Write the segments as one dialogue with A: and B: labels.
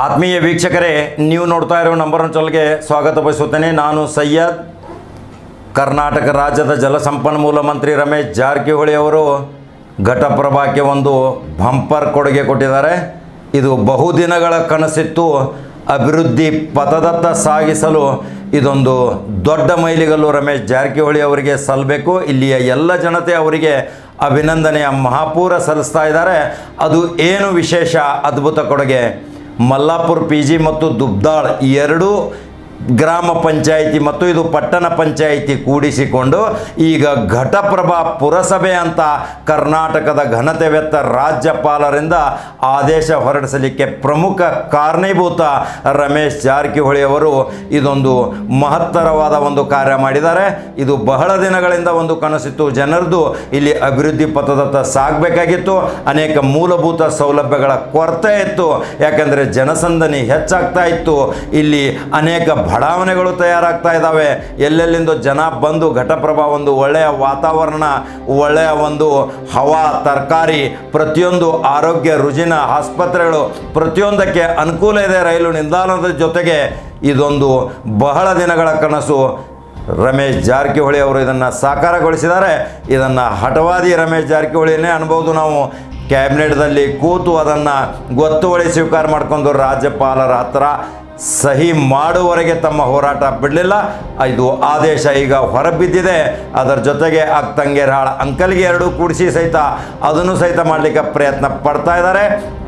A: ಆತ್ಮೀಯ ವೀಕ್ಷಕರೇ, ನೀವು ನೋಡ್ತಾ ಇರೋ ನಂಬರ್ ಒನ್ ಚಾನಲ್ಗೆ ಸ್ವಾಗತ ಬಯಸುತ್ತೇನೆ ನಾನು ಸಯ್ಯದ್ ಕರ್ನಾಟಕ ರಾಜ್ಯದ ಜಲಸಂಪನ್ಮೂಲ ಮಂತ್ರಿ ರಮೇಶ್ ಜಾರಕಿಹೊಳಿ ಅವರು ಘಟಪ್ರಭಾಕ್ಕೆ ಒಂದು ಬಂಪರ್ ಕೊಡುಗೆ ಕೊಟ್ಟಿದ್ದಾರೆ. ಇದು ಬಹುದಿನಗಳ ಕನಸಿತ್ತು. ಅಭಿವೃದ್ಧಿ ಪಥದತ್ತ ಸಾಗಿಸಲು ಇದೊಂದು ದೊಡ್ಡ ಮೈಲಿಗಲ್ಲು ರಮೇಶ್ ಜಾರಕಿಹೊಳಿ ಅವರಿಗೆ ಸಲ್ಲಬೇಕು ಇಲ್ಲಿಯ ಎಲ್ಲ ಜನತೆ ಅವರಿಗೆ ಅಭಿನಂದನೆಯ ಮಹಾಪೂರ ಸಲ್ಲಿಸ್ತಾ ಇದ್ದಾರೆ. ಅದು ಏನು ವಿಶೇಷ, ಅದ್ಭುತ ಕೊಡುಗೆ? ಮಲ್ಲಾಪುರ್ ಪಿ ಜಿ ಮತ್ತು ದುಬ್ದಾಳ್ ಎರಡೂ ಗ್ರಾಮ ಪಂಚಾಯಿತಿ ಮತ್ತು ಇದು ಪಟ್ಟಣ ಪಂಚಾಯಿತಿ ಕೂಡಿಸಿಕೊಂಡು ಈಗ ಘಟಪ್ರಭಾ ಪುರಸಭೆ ಅಂತ ಕರ್ನಾಟಕದ ಘನತೆವೆತ್ತ ರಾಜ್ಯಪಾಲರಿಂದ ಆದೇಶ ಹೊರಡಿಸಲಿಕ್ಕೆ ಪ್ರಮುಖ ಕಾರಣೀಭೂತ ರಮೇಶ್ ಜಾರಕಿಹೊಳಿ ಅವರು ಇದೊಂದು ಮಹತ್ತರವಾದ ಒಂದು ಕಾರ್ಯ ಮಾಡಿದ್ದಾರೆ. ಇದು ಬಹಳ ದಿನಗಳಿಂದ ಒಂದು ಕನಸಿತ್ತು. ಜನರದು ಇಲ್ಲಿ ಅಭಿವೃದ್ಧಿ ಪಥದತ್ತ ಸಾಗಬೇಕಾಗಿತ್ತು. ಅನೇಕ ಮೂಲಭೂತ ಸೌಲಭ್ಯಗಳ ಕೊರತೆ ಇತ್ತು. ಯಾಕಂದರೆ ಜನಸಂದಣಿ ಹೆಚ್ಚಾಗ್ತಾ ಇತ್ತು. ಇಲ್ಲಿ ಅನೇಕ ಬಡಾವಣೆಗಳು ತಯಾರಾಗ್ತಾ ಇದ್ದಾವೆ. ಎಲ್ಲೆಲ್ಲಿಂದ ಜನ ಬಂದು ಘಟಪ್ರಭಾ ಒಂದು ಒಳ್ಳೆಯ ವಾತಾವರಣ, ಒಳ್ಳೆಯ ಒಂದು ಹವಾ, ತರಕಾರಿ, ಪ್ರತಿಯೊಂದು ಆರೋಗ್ಯ, ರುಜಿನ, ಆಸ್ಪತ್ರೆಗಳು ಪ್ರತಿಯೊಂದಕ್ಕೆ ಅನುಕೂಲ ಇದೆ ರೈಲು ನಿಲ್ದಾಣದ ಜೊತೆಗೆ. ಇದೊಂದು ಬಹಳ ದಿನಗಳ ಕನಸು. ರಮೇಶ್ ಜಾರಕಿಹೊಳಿ ಅವರು ಇದನ್ನು ಸಾಕಾರಗೊಳಿಸಿದ್ದಾರೆ. ಇದನ್ನು ಹಠವಾದಿ ರಮೇಶ್ ಜಾರಕಿಹೊಳಿನೇ ಅನ್ಬೋದು ನಾವು. ಕ್ಯಾಬಿನೆಟ್ದಲ್ಲಿ ಕೂತು ಅದನ್ನು ಗೊತ್ತುವಳಿ ಸ್ವೀಕಾರ ಮಾಡಿಕೊಂಡು ರಾಜ್ಯಪಾಲರ ಹತ್ರ ಸಹಿ ಮಾಡುವವರೆಗೆ ತಮ್ಮ ಹೋರಾಟ ಬಿಡಲಿಲ್ಲ. ಇದು ಆದೇಶ ಈಗ ಹೊರಬಿದ್ದಿದೆ. ಅದರ ಜೊತೆಗೆ ಅಕ್ಕಂಗೇರಾಳ ಅಂಕಲ್ಗೆ ಎರಡು ಕೂಡಿಸಿ ಸಹಿತ ಅದನ್ನು ಸಹಿತ ಮಾಡಲಿಕ್ಕೆ ಪ್ರಯತ್ನ ಪಡ್ತಾ ಇದ್ದಾರೆ.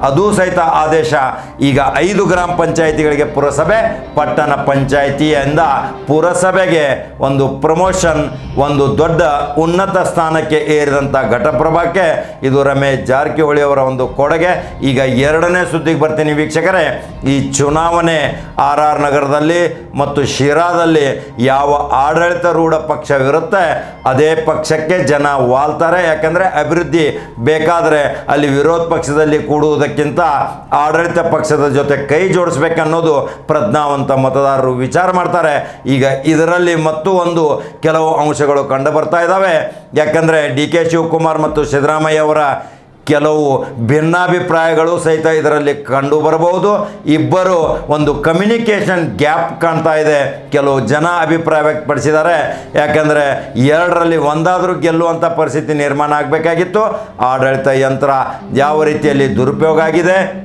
A: ಅದು ಸಹಿತ ಆದೇಶ ಈಗ ಐದು ಗ್ರಾಮ ಪಂಚಾಯಿತಿಗಳಿಗೆ ಪುರಸಭೆ, ಪಟ್ಟಣ ಪಂಚಾಯಿತಿಯಿಂದ ಪುರಸಭೆಗೆ ಒಂದು ಪ್ರಮೋಷನ್, ಒಂದು ದೊಡ್ಡ ಉನ್ನತ ಸ್ಥಾನಕ್ಕೆ ಏರಿದಂಥ ಘಟಪ್ರಭಾಕ್ಕೆ ಇದು ರಮೇಶ್ ಜಾರಕಿಹೊಳಿ ಅವರ ಒಂದು ಕೊಡುಗೆ. ಈಗ ಎರಡನೇ ಸುದ್ದಿಗೆ ಬರ್ತೀನಿ ವೀಕ್ಷಕರೇ. ಈ ಚುನಾವಣೆ ಆರ್ ಆರ್ ನಗರದಲ್ಲಿ ಮತ್ತು ಶಿರಾದಲ್ಲಿ ಯಾವ ಆಡಳಿತಾರೂಢ ಪಕ್ಷವಿರುತ್ತೆ ಅದೇ ಪಕ್ಷಕ್ಕೆ ಜನ ವಾಲ್ತಾರೆ. ಯಾಕಂದರೆ ಅಭಿವೃದ್ಧಿ ಬೇಕಾದರೆ ಅಲ್ಲಿ ವಿರೋಧ ಪಕ್ಷದಲ್ಲಿ ಕೂಡುವುದಕ್ಕಿಂತ ಆಡಳಿತ ಪಕ್ಷದ ಜೊತೆ ಕೈ ಜೋಡಿಸ್ಬೇಕನ್ನೋದು ಪ್ರಜ್ಞಾವಂತ ಮತದಾರರು ವಿಚಾರ ಮಾಡ್ತಾರೆ. ಈಗ ಇದರಲ್ಲಿ ಮತ್ತು ಒಂದು ಕೆಲವು ಅಂಶಗಳು ಕಂಡು ಬರ್ತಾ ಇದ್ದಾವೆ. ಯಾಕಂದರೆ ಡಿ ಕೆ ಶಿವಕುಮಾರ್ ಮತ್ತು ಸಿದ್ದರಾಮಯ್ಯ ಅವರ ಕೆಲವು ಭಿನ್ನಾಭಿಪ್ರಾಯಗಳು ಸಹಿತ ಇದರಲ್ಲಿ ಕಂಡು ಬರಬಹುದು. ಇಬ್ಬರು ಒಂದು ಕಮ್ಯುನಿಕೇಷನ್ ಗ್ಯಾಪ್ ಕಾಣ್ತಾ ಇದೆ. ಕೆಲವು ಜನ ಅಭಿಪ್ರಾಯ ವ್ಯಕ್ತಪಡಿಸಿದ್ದಾರೆ. ಯಾಕೆಂದರೆ ಎರಡರಲ್ಲಿ ಒಂದಾದರೂ ಗೆಲ್ಲುವಂಥ ಪರಿಸ್ಥಿತಿ ನಿರ್ಮಾಣ ಆಗಬೇಕಾಗಿತ್ತು. ಆಡಳಿತ ಯಂತ್ರ ಯಾವ ರೀತಿಯಲ್ಲಿ ದುರುಪಯೋಗ ಆಗಿದೆ?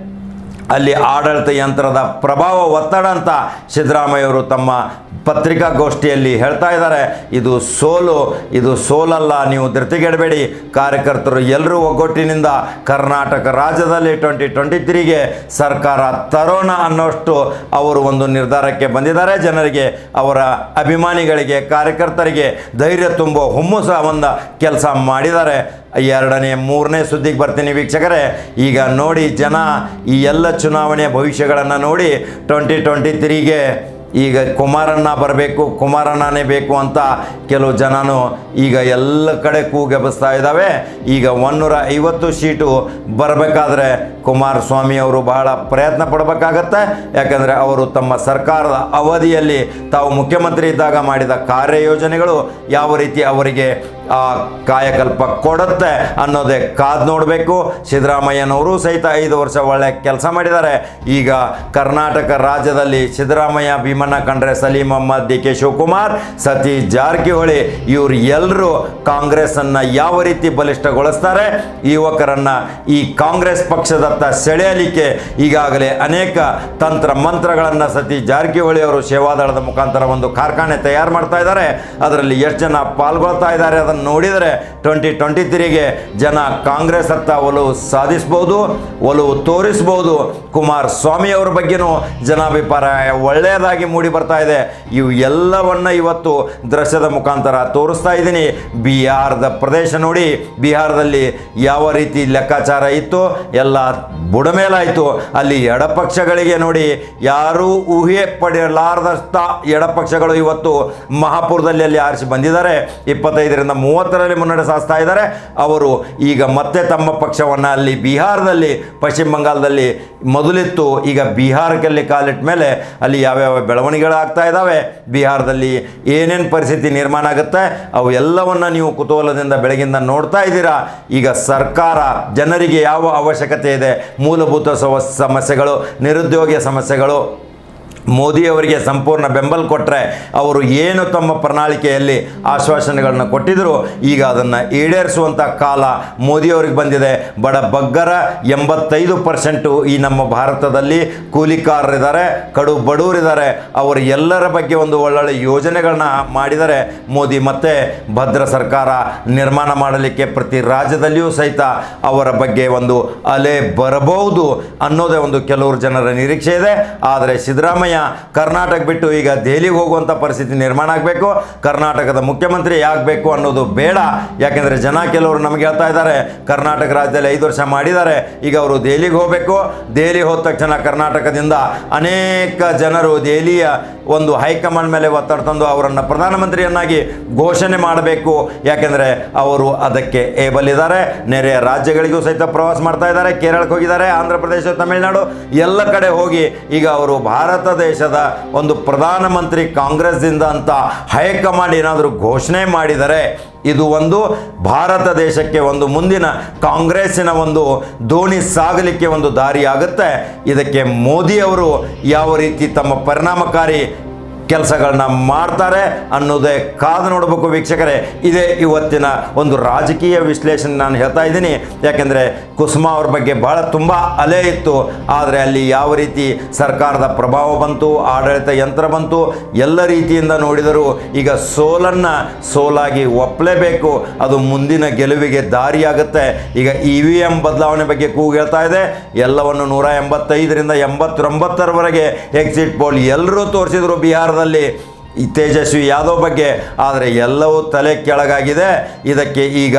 A: ಅಲ್ಲಿ ಆಡಳಿತ ಯಂತ್ರದ ಪ್ರಭಾವ ಒತ್ತಡ ಅಂತ ಸಿದ್ದರಾಮಯ್ಯವರು ತಮ್ಮ ಪತ್ರಿಕಾಗೋಷ್ಠಿಯಲ್ಲಿ ಹೇಳ್ತಾ ಇದ್ದಾರೆ. ಇದು ಸೋಲು, ಇದು ಸೋಲಲ್ಲ, ನೀವು ಧೃತಿಗೆಡಬೇಡಿ ಕಾರ್ಯಕರ್ತರು ಎಲ್ಲರೂ ಒಗ್ಗಟ್ಟಿನಿಂದ ಕರ್ನಾಟಕ ರಾಜ್ಯದಲ್ಲಿ ಟ್ವೆಂಟಿ ಟ್ವೆಂಟಿ ತ್ರೀಗೆ ಸರ್ಕಾರ ತರೋಣ ಅನ್ನೋಷ್ಟು ಅವರು ಒಂದು ನಿರ್ಧಾರಕ್ಕೆ ಬಂದಿದ್ದಾರೆ. ಜನರಿಗೆ, ಅವರ ಅಭಿಮಾನಿಗಳಿಗೆ, ಕಾರ್ಯಕರ್ತರಿಗೆ ಧೈರ್ಯ ತುಂಬೋ ಒಂದು ಕೆಲಸ ಮಾಡಿದ್ದಾರೆ. ಎರಡನೇ, ಮೂರನೇ ಸುದ್ದಿಗೆ ಬರ್ತೀನಿ ವೀಕ್ಷಕರೇ. ಈಗ ನೋಡಿ ಜನ ಈ ಎಲ್ಲ ಚುನಾವಣೆಯ ಭವಿಷ್ಯಗಳನ್ನು ನೋಡಿ ಟ್ವೆಂಟಿ ಟ್ವೆಂಟಿ ತ್ರೀಗೆ ಈಗ ಕುಮಾರಣ್ಣ ಬರಬೇಕು, ಕುಮಾರಣ್ಣನೇ ಬೇಕು ಅಂತ ಕೆಲವು ಜನನು ಈಗ ಎಲ್ಲ ಕಡೆ ಕೂಗೆಬಸ್ತಾ ಇದ್ದಾವೆ. ಈಗ ಒನ್ನೂರ ಐವತ್ತು ಸೀಟು ಬರಬೇಕಾದ್ರೆ ಕುಮಾರಸ್ವಾಮಿ ಅವರು ಬಹಳ ಪ್ರಯತ್ನ ಪಡಬೇಕಾಗತ್ತೆ. ಯಾಕಂದರೆ ಅವರು ತಮ್ಮ ಸರ್ಕಾರದ ಅವಧಿಯಲ್ಲಿ ತಾವು ಮುಖ್ಯಮಂತ್ರಿ ಇದ್ದಾಗ ಮಾಡಿದ ಕಾರ್ಯಯೋಜನೆಗಳು ಯಾವ ರೀತಿ ಅವರಿಗೆ ಆ ಕಾಯಕಲ್ಪ ಕೊಡುತ್ತೆ ಅನ್ನೋದೇ ಕಾದು ನೋಡಬೇಕು. ಸಿದ್ದರಾಮಯ್ಯನವರು ಸಹಿತ ಐದು ವರ್ಷ ಒಳ್ಳೆ ಕೆಲಸ ಮಾಡಿದ್ದಾರೆ. ಈಗ ಕರ್ನಾಟಕ ರಾಜ್ಯದಲ್ಲಿ ಸಿದ್ದರಾಮಯ್ಯ ಭೀಮಣ್ಣ ಕಂಡ್ರೆ ಸಲೀಂ ಅಹಮ್ಮದ್ ಡಿ ಕೆ ಶಿವಕುಮಾರ್, ಸತೀಶ್ ಜಾರಕಿಹೊಳಿ, ಇವರು ಎಲ್ಲರೂ ಕಾಂಗ್ರೆಸ್ಸನ್ನು ಯಾವ ರೀತಿ ಬಲಿಷ್ಠಗೊಳಿಸ್ತಾರೆ? ಯುವಕರನ್ನು ಈ ಕಾಂಗ್ರೆಸ್ ಪಕ್ಷದತ್ತ ಸೆಳೆಯಲಿಕ್ಕೆ ಈಗಾಗಲೇ ಅನೇಕ ತಂತ್ರ ಮಂತ್ರಗಳನ್ನು ಸತೀಶ್ ಜಾರಕಿಹೊಳಿ ಅವರು ಸೇವಾದಳದ ಮುಖಾಂತರ ಒಂದು ಕಾರ್ಖಾನೆ ತಯಾರು ಮಾಡ್ತಾ ಇದ್ದಾರೆ. ಅದರಲ್ಲಿ ಎಷ್ಟು ಜನ ಪಾಲ್ಗೊಳ್ತಾ ಇದ್ದಾರೆ ಅದನ್ನು ನೋಡಿದರೆ ಟ್ವೆಂಟಿ ಟ್ವೆಂಟಿ ತ್ರೀಗೆ ಜನ ಕಾಂಗ್ರೆಸ್ ಹತ್ತ ಒಲವು ಸಾಧಿಸ್ಬೋದು ಒಲವು ತೋರಿಸ್ಬೋದು. ಕುಮಾರಸ್ವಾಮಿ ಅವರ ಬಗ್ಗೆನೂ ಜನಾಭಿಪ್ರಾಯ ಒಳ್ಳೆಯದಾಗಿ ಮೂಡಿ ಬರ್ತಾ ಇದೆ. ಇವು ಎಲ್ಲವನ್ನು ಇವತ್ತು ದೃಶ್ಯದ ಮುಖಾಂತರ ತೋರಿಸ್ತಾ ಇದ್ದೀನಿ. ಬಿಹಾರದ ಪ್ರದೇಶ ನೋಡಿ, ಬಿಹಾರದಲ್ಲಿ ಯಾವ ರೀತಿ ಲೆಕ್ಕಾಚಾರ ಇತ್ತು, ಎಲ್ಲ ಬುಡಮೇಲಾಯಿತು. ಅಲ್ಲಿ ಎಡಪಕ್ಷಗಳಿಗೆ ನೋಡಿ, ಯಾರೂ ಊಹೆ ಪಡೆಯಲಾರದಷ್ಟ ಎಡಪಕ್ಷಗಳು ಇವತ್ತು ಮಹಾಪುರದಲ್ಲಿ ಅಲ್ಲಿ ಆರಿಸಿ ಬಂದಿದ್ದಾರೆ. ಇಪ್ಪತ್ತೈದರಿಂದ ಮೂವತ್ತರಲ್ಲಿ ಮುನ್ನಡೆ ಸಾಧಿಸ್ತಾ ಇದ್ದಾರೆ. ಅವರು ಈಗ ಮತ್ತೆ ತಮ್ಮ ಪಕ್ಷವನ್ನು ಅಲ್ಲಿ ಬಿಹಾರದಲ್ಲಿ, ಪಶ್ಚಿಮ ಬಂಗಾಳದಲ್ಲಿ ಮೊದಲಿತ್ತು. ಈಗ ಬಿಹಾರದಲ್ಲಿ ಕಾಲಿಟ್ಟ ಮೇಲೆ ಅಲ್ಲಿ ಯಾವ್ಯಾವ ಬೆಳವಣಿಗೆಗಳಾಗ್ತಾ ಇದ್ದಾವೆ ಬಿಹಾರದಲ್ಲಿ ಏನೇನು ಪರಿಸ್ಥಿತಿ ನಿರ್ಮಾಣ ಆಗುತ್ತೆ, ಅವು ಎಲ್ಲವನ್ನು ನೀವು ಕುತೂಹಲದಿಂದ ಬೆಳಗಿಂದ ನೋಡ್ತಾ ಇದ್ದೀರಾ. ಈಗ ಸರ್ಕಾರ, ಜನರಿಗೆ ಯಾವ ಅವಶ್ಯಕತೆ ಇದೆ? ಮೂಲಭೂತ ಸಮಸ್ಯೆಗಳು ನಿರುದ್ಯೋಗ ಸಮಸ್ಯೆಗಳು. ಮೋದಿಯವರಿಗೆ ಸಂಪೂರ್ಣ ಬೆಂಬಲ ಕೊಟ್ಟರೆ ಅವರು ಏನು ತಮ್ಮ ಪ್ರಣಾಳಿಕೆಯಲ್ಲಿ ಆಶ್ವಾಸನೆಗಳನ್ನು ಕೊಟ್ಟಿದ್ದರು ಈಗ ಅದನ್ನು ಈಡೇರಿಸುವಂಥ ಕಾಲ ಮೋದಿಯವರಿಗೆ ಬಂದಿದೆ. ಬಡ ಬಗ್ಗರ ಎಂಬತ್ತೈದು ಪರ್ಸೆಂಟು ಈ ನಮ್ಮ ಭಾರತದಲ್ಲಿ ಕೂಲಿಕಾರರಿದ್ದಾರೆ, ಕಡು ಬಡವರಿದ್ದಾರೆ ಅವರು ಎಲ್ಲರ ಬಗ್ಗೆ ಒಂದು ಒಳ್ಳೊಳ್ಳೆ ಯೋಜನೆಗಳನ್ನ ಮಾಡಿದರೆ ಮೋದಿ ಮತ್ತೆ ಭದ್ರ ಸರ್ಕಾರ ನಿರ್ಮಾಣ ಮಾಡಲಿಕ್ಕೆ ಪ್ರತಿ ರಾಜ್ಯದಲ್ಲಿಯೂ ಸಹಿತ ಅವರ ಬಗ್ಗೆ ಒಂದು ಅಲೆ ಬರಬಹುದು ಅನ್ನೋದೇ ಒಂದು ಕೆಲವರು ಜನರ ನಿರೀಕ್ಷೆ ಇದೆ. ಆದರೆ ಸಿದ್ದರಾಮಯ್ಯ ಕರ್ನಾಟಕ ಬಿಟ್ಟು ಈಗ ದೆಹಲಿಗೆ ಹೋಗುವಂಥ ಪರಿಸ್ಥಿತಿ ನಿರ್ಮಾಣ ಆಗಬೇಕು. ಕರ್ನಾಟಕದ ಮುಖ್ಯಮಂತ್ರಿ ಆಗಬೇಕು ಅನ್ನೋದು ಬೇಡ. ಯಾಕೆಂದರೆ ಜನ ಕೆಲವರು ನಮಗೆ ಹೇಳ್ತಾ ಇದ್ದಾರೆ, ಕರ್ನಾಟಕ ರಾಜ್ಯದಲ್ಲಿ ಐದು ವರ್ಷ ಮಾಡಿದ್ದಾರೆ, ಈಗ ಅವರು ದೆಹಲಿಗೆ ಹೋಗಬೇಕು. ದೆಹಲಿ ಹೋದ ತಕ್ಷಣ ಕರ್ನಾಟಕದಿಂದ ಅನೇಕ ಜನರು ದೆಹಲಿಯ ಒಂದು ಹೈಕಮಾಂಡ್ ಮೇಲೆ ಒತ್ತಡ ತಂದು ಅವರನ್ನು ಪ್ರಧಾನಮಂತ್ರಿಯನ್ನಾಗಿ ಘೋಷಣೆ ಮಾಡಬೇಕು. ಯಾಕೆಂದರೆ ಅವರು ಅದಕ್ಕೆ ಏಬಲ್ ಇದ್ದಾರೆ. ನೆರೆಯ ರಾಜ್ಯಗಳಿಗೂ ಸಹಿತ ಪ್ರವಾಸ ಮಾಡ್ತಾ ಇದ್ದಾರೆ. ಕೇರಳಕ್ಕೆ ಹೋಗಿದ್ದಾರೆ, ಆಂಧ್ರ ಪ್ರದೇಶ, ತಮಿಳುನಾಡು, ಎಲ್ಲ ಕಡೆ ಹೋಗಿ ಈಗ ಅವರು ಭಾರತ ದೇಶದ ಒಂದು ಪ್ರಧಾನಮಂತ್ರಿ ಕಾಂಗ್ರೆಸ್ದಿಂದ ಅಂತ ಹೈಕಮಾಂಡ್ ಏನಾದರೂ ಘೋಷಣೆ ಮಾಡಿದರೆ ಇದು ಒಂದು ಭಾರತ ದೇಶಕ್ಕೆ ಒಂದು ಮುಂದಿನ ಕಾಂಗ್ರೆಸ್ಸಿನ ಒಂದು ದೋಣಿ ಸಾಗಲಿಕ್ಕೆ ಒಂದು ದಾರಿಯಾಗುತ್ತೆ. ಇದಕ್ಕೆ ಮೋದಿಯವರು ಯಾವ ರೀತಿ ತಮ್ಮ ಪರಿಣಾಮಕಾರಿ ಕೆಲಸಗಳನ್ನ ಮಾಡ್ತಾರೆ ಅನ್ನೋದೇ ಕಾದು ನೋಡಬೇಕು ವೀಕ್ಷಕರೇ. ಇದೇ ಇವತ್ತಿನ ಒಂದು ರಾಜಕೀಯ ವಿಶ್ಲೇಷಣೆ ನಾನು ಹೇಳ್ತಾ ಇದ್ದೀನಿ. ಯಾಕೆಂದರೆ ಕುಸುಮಾ ಅವ್ರ ಬಗ್ಗೆ ಭಾಳ ತುಂಬ ಅಲೆ ಇತ್ತು. ಆದರೆ ಅಲ್ಲಿ ಯಾವ ರೀತಿ ಸರ್ಕಾರದ ಪ್ರಭಾವ ಬಂತು, ಆಡಳಿತ ಯಂತ್ರ ಬಂತು, ಎಲ್ಲ ರೀತಿಯಿಂದ ನೋಡಿದರೂ ಈಗ ಸೋಲನ್ನು ಸೋಲಾಗಿ ಒಪ್ಪಲೇಬೇಕು ಅದು ಮುಂದಿನ ಗೆಲುವಿಗೆ ದಾರಿಯಾಗುತ್ತೆ. ಈಗ ಇ ವಿ ಎಂ ಬದಲಾವಣೆ ಬಗ್ಗೆ ಕೂಗು ಹೇಳ್ತಾ ಇದೆ. ಎಲ್ಲವನ್ನು ನೂರ ಎಂಬತ್ತೈದರಿಂದ ಎಂಬತ್ತೊಂಬತ್ತರವರೆಗೆ ಎಕ್ಸಿಟ್ ಪೋಲ್ ಎಲ್ಲರೂ ತೋರಿಸಿದರು ಬಿಹಾರದಲ್ಲಿ ಈ ತೇಜಸ್ವಿ ಯಾದವ್ ಬಗ್ಗೆ, ಆದರೆ ಎಲ್ಲವೂ ತಲೆ ಕೆಳಗಾಗಿದೆ. ಇದಕ್ಕೆ ಈಗ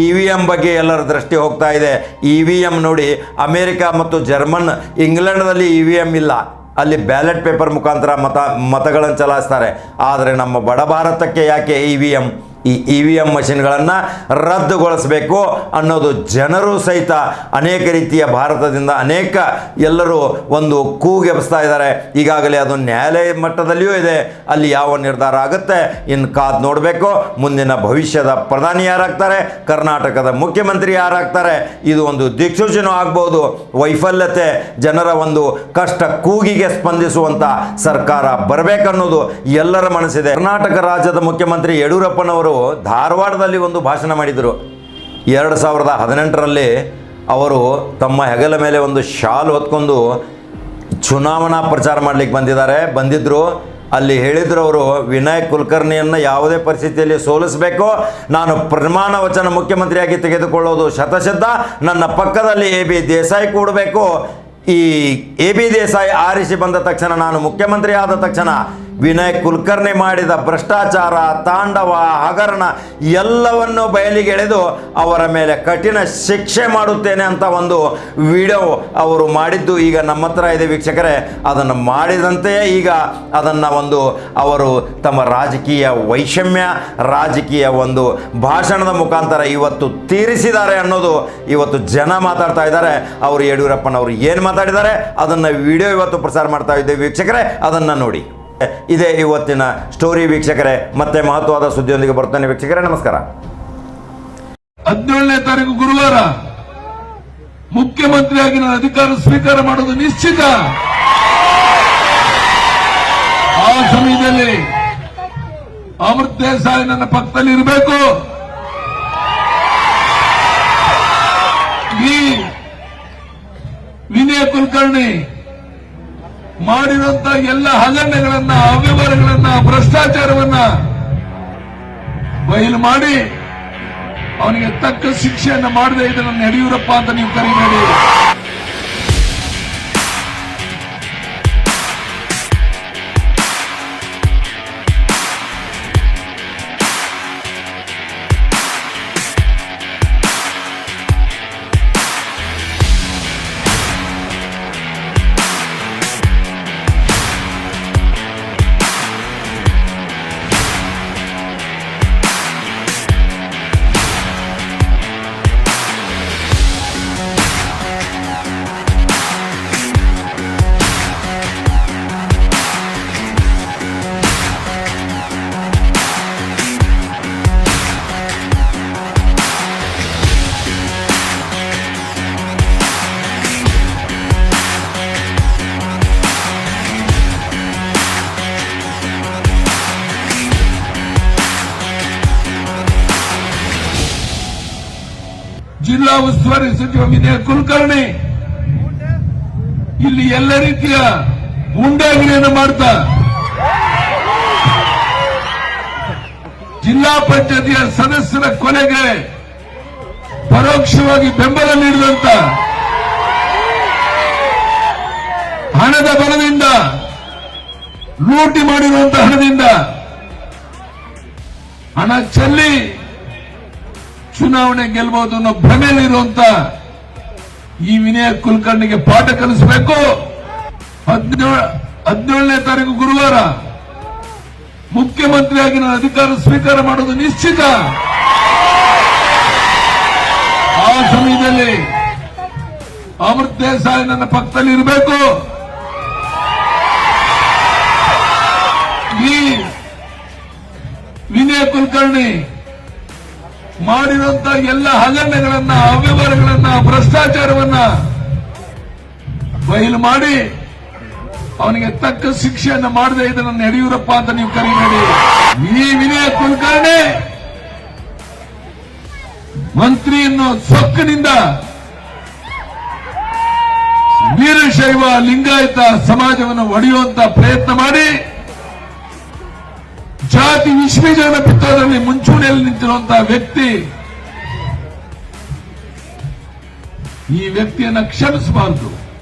A: ಇ ವಿ ಎಂ ಬಗ್ಗೆ ಎಲ್ಲರ ದೃಷ್ಟಿ ಹೋಗ್ತಾ ಇದೆ. ಇ ವಿ ಎಂ ನೋಡಿ ಅಮೇರಿಕ ಮತ್ತು ಜರ್ಮನ್, ಇಂಗ್ಲೆಂಡ್ನಲ್ಲಿ ಇ ವಿ ಎಂ ಇಲ್ಲ. ಅಲ್ಲಿ ಬ್ಯಾಲೆಟ್ ಪೇಪರ್ ಮುಖಾಂತರ ಮತ ಮತಗಳನ್ನು ಚಲಾಯಿಸ್ತಾರೆ. ಆದರೆ ನಮ್ಮ ಬಡ ಭಾರತಕ್ಕೆ ಯಾಕೆ ಇ ವಿ ಎಂ ಈ ಇ ವಿ ಎಂ ಮಷಿನ್ಗಳನ್ನು ರದ್ದುಗೊಳಿಸಬೇಕು ಅನ್ನೋದು ಜನರು ಸಹಿತ ಅನೇಕ ರೀತಿಯ ಭಾರತದಿಂದ ಅನೇಕ ಎಲ್ಲರೂ ಒಂದು ಕೂಗೆಬ್ಸ್ತಾ ಇದ್ದಾರೆ. ಈಗಾಗಲೇ ಅದು ನ್ಯಾಯಾಲಯ ಮಟ್ಟದಲ್ಲಿಯೂ ಇದೆ. ಅಲ್ಲಿ ಯಾವ ನಿರ್ಧಾರ ಆಗುತ್ತೆ ಇನ್ನು ಕಾದು ನೋಡಬೇಕು. ಮುಂದಿನ ಭವಿಷ್ಯದ ಪ್ರಧಾನಿ ಯಾರಾಗ್ತಾರೆ? ಕರ್ನಾಟಕದ ಮುಖ್ಯಮಂತ್ರಿ ಯಾರಾಗ್ತಾರೆ? ಇದು ಒಂದು ದಿಕ್ಸೂಚನೂ ಆಗ್ಬೋದು. ವೈಫಲ್ಯತೆ, ಜನರ ಒಂದು ಕಷ್ಟ ಕೂಗಿಗೆ ಸ್ಪಂದಿಸುವಂಥ ಸರ್ಕಾರ ಬರಬೇಕನ್ನೋದು ಎಲ್ಲರ ಮನಸ್ಸಿದೆ. ಕರ್ನಾಟಕ ರಾಜ್ಯದ ಮುಖ್ಯಮಂತ್ರಿ ಯಡಿಯೂರಪ್ಪನವರು ಧಾರವಾಡದಲ್ಲಿ ಒಂದು ಭಾಷಣ ಮಾಡಿದರು. ಎರಡು ಸಾವಿರದ ಹದಿನೆಂಟರಲ್ಲಿ ಅವರು ತಮ್ಮ ಹೆಗಲ ಮೇಲೆ ಒಂದು ಶಾಲ್ ಹೊತ್ಕೊಂಡು ಚುನಾವಣಾ ಪ್ರಚಾರ ಮಾಡಲಿಕ್ಕೆ ಬಂದಿದ್ದಾರೆ. ಬಂದಿದ್ದರು ಅಲ್ಲಿ ಹೇಳಿದ್ರು ಅವರು ವಿನಾಯಕ್ ಕುಲಕರ್ಣಿಯನ್ನು ಯಾವುದೇ ಪರಿಸ್ಥಿತಿಯಲ್ಲಿ ಸೋಲಿಸಬೇಕು. ನಾನು ಪ್ರಮಾಣ ವಚನ ಮುಖ್ಯಮಂತ್ರಿಯಾಗಿ ತೆಗೆದುಕೊಳ್ಳೋದು ಶತಶತ. ನನ್ನ ಪಕ್ಕದಲ್ಲಿ ಎ ಬಿ ದೇಸಾಯಿ ಕೂಡಬೇಕು. ಈ ಎ ಬಿ ದೇಸಾಯಿ ಆರಿಸಿ ಬಂದ ತಕ್ಷಣ ನಾನು ಮುಖ್ಯಮಂತ್ರಿ ಆದ ತಕ್ಷಣ ವಿನಯ್ ಕುಲಕರ್ಣಿ ಮಾಡಿದ ಭ್ರಷ್ಟಾಚಾರ, ತಾಂಡವ, ಹಗರಣ ಎಲ್ಲವನ್ನು ಬಯಲಿಗೆಳೆದು ಅವರ ಮೇಲೆ ಕಠಿಣ ಶಿಕ್ಷೆ ಮಾಡುತ್ತೇನೆ ಅಂತ ಒಂದು ವಿಡಿಯೋ ಅವರು ಮಾಡಿದ್ದು. ಈಗ ನಮ್ಮ ಹತ್ರ ಇದೆ ವೀಕ್ಷಕರೇ, ಅದನ್ನು ಮಾಡಿದಂತೆಯೇ ಈಗ ಅದನ್ನು ಒಂದು ಅವರು ತಮ್ಮ ರಾಜಕೀಯ ವೈಷಮ್ಯ, ರಾಜಕೀಯ ಒಂದು ಭಾಷಣದ ಮುಖಾಂತರ ಇವತ್ತು ತೀರಿಸಿದ್ದಾರೆ ಅನ್ನೋದು ಇವತ್ತು ಜನ ಮಾತಾಡ್ತಾ ಇದ್ದಾರೆ. ಅವರು ಯಡಿಯೂರಪ್ಪನವರು ಏನು ಮಾತಾಡಿದ್ದಾರೆ, ಅದನ್ನು ವಿಡಿಯೋ ಇವತ್ತು ಪ್ರಸಾರ ಮಾಡ್ತಾ ಇದ್ದೇವೆ ವೀಕ್ಷಕರೇ, ಅದನ್ನು ನೋಡಿ. ಇದೇ ಇವತ್ತಿನ ಸ್ಟೋರಿ ವೀಕ್ಷಕರೇ, ಮತ್ತೆ ಮಹತ್ವದ ಸುದ್ದಿಯೊಂದಿಗೆ ಬರ್ತಾನೆ ವೀಕ್ಷಕರೇ, ನಮಸ್ಕಾರ.
B: ಹದಿನೇಳನೇ ತಾರೀಕು ಗುರುವಾರ ಮುಖ್ಯಮಂತ್ರಿಯಾಗಿ ನಾನು ಅಧಿಕಾರ ಸ್ವೀಕಾರ ಮಾಡೋದು ನಿಶ್ಚಿತ. ಆ ಸಮಯದಲ್ಲಿ ಅಮೃತ್ ದೇಸಾಯಿ ನನ್ನ ಪಕ್ಕದಲ್ಲಿ ಇರಬೇಕು. ವಿನಯ ಕುಲಕರ್ಣಿ ಮಾಡಿರುವಂತ ಎಲ್ಲ ಹಗರಣಗಳನ್ನ, ಅವ್ಯವಹಾರಗಳನ್ನ, ಭ್ರಷ್ಟಾಚಾರವನ್ನ ಬಯಲು ಮಾಡಿ ಅವನಿಗೆ ತಕ್ಕ ಶಿಕ್ಷೆಯನ್ನು ಮಾಡದೆ ಇದನ್ನು ಯಡಿಯೂರಪ್ಪ ಅಂತ ನೀವು ಕರಿಬೇಡಿ ಉಸ್ತುವಾರಿ ಸಚಿವ ವಿನಯ ಕುಲಕರ್ಣಿ, ಇಲ್ಲಿ ಎಲ್ಲ ರೀತಿಯ ಗೂಂಡಾಗಿರಿಯನ್ನು ಮಾಡ್ತಾ. ಜಿಲ್ಲಾ ಪಂಚಾಯತಿಯ ಸದಸ್ಯರ ಕೊನೆಗೆ ಪರೋಕ್ಷವಾಗಿ ಬೆಂಬಲ ನೀಡಿದಂತ ಹಣದ ಬಲದಿಂದ ಲೂಟಿ ಮಾಡಿರುವಂತಹ ಹಣದಿಂದ ಹಣ ಚೆಲ್ಲಿ ಚುನಾವಣೆ ಗೆಲ್ಬಹುದು ಅನ್ನೋ ಭ್ರಮೆಯಲ್ಲಿರುವಂತ ಈ ವಿನಯ ಕುಲಕರ್ಣಿಗೆ ಪಾಠ ಕಲಿಸಬೇಕು. ಹದಿನೇಳು, ಹದಿನೇಳನೇ ತಾರೀಕು ಗುರುವಾರ ಮುಖ್ಯಮಂತ್ರಿಯಾಗಿ ನಾನು ಅಧಿಕಾರ ಸ್ವೀಕಾರ ಮಾಡೋದು ನಿಶ್ಚಿತ. ಆ ಸಮಯದಲ್ಲಿ ಅಮೃತ್ ದೇಸಾಯಿ ನನ್ನ ಪಕ್ಕದಲ್ಲಿ ಇರಬೇಕು. ಈ ವಿನಯ ಕುಲಕರ್ಣಿ ಮಾಡಿರುವಂತ ಎಲ್ಲ ಹಗರಣಗಳನ್ನ, ಅವ್ಯವಹಾರಗಳನ್ನ, ಭ್ರಷ್ಟಾಚಾರವನ್ನ ಬಯಲು ಮಾಡಿ ಅವನಿಗೆ ತಕ್ಕ ಶಿಕ್ಷೆಯನ್ನು ಮಾಡದೆ ಇದನ್ನ ಯಡಿಯೂರಪ್ಪ ಅಂತ ನೀವು ಕರೀಬೇಡಿ ಈ ವಿನಯ ಕುಲಕರ್ಣಿ ಮಂತ್ರಿ ಅನ್ನೋ ಸೊಕ್ಕಿನಿಂದ ವೀರಶೈವ ಲಿಂಗಾಯತ ಸಮಾಜವನ್ನು ಒಡೆಯುವಂತ ಪ್ರಯತ್ನ ಮಾಡಿ. ಜಾತಿ ವಿಶ್ವೀಕರಣ ಬಿತ್ತೋದ್ರಲ್ಲಿ ಮುಂಚೂಣಿಯಲ್ಲಿ ನಿಂತಿರುವಂತಹ ವ್ಯಕ್ತಿ ಈ ವ್ಯಕ್ತಿಯನ್ನು ಕ್ಷಮಿಸಬಾರದು.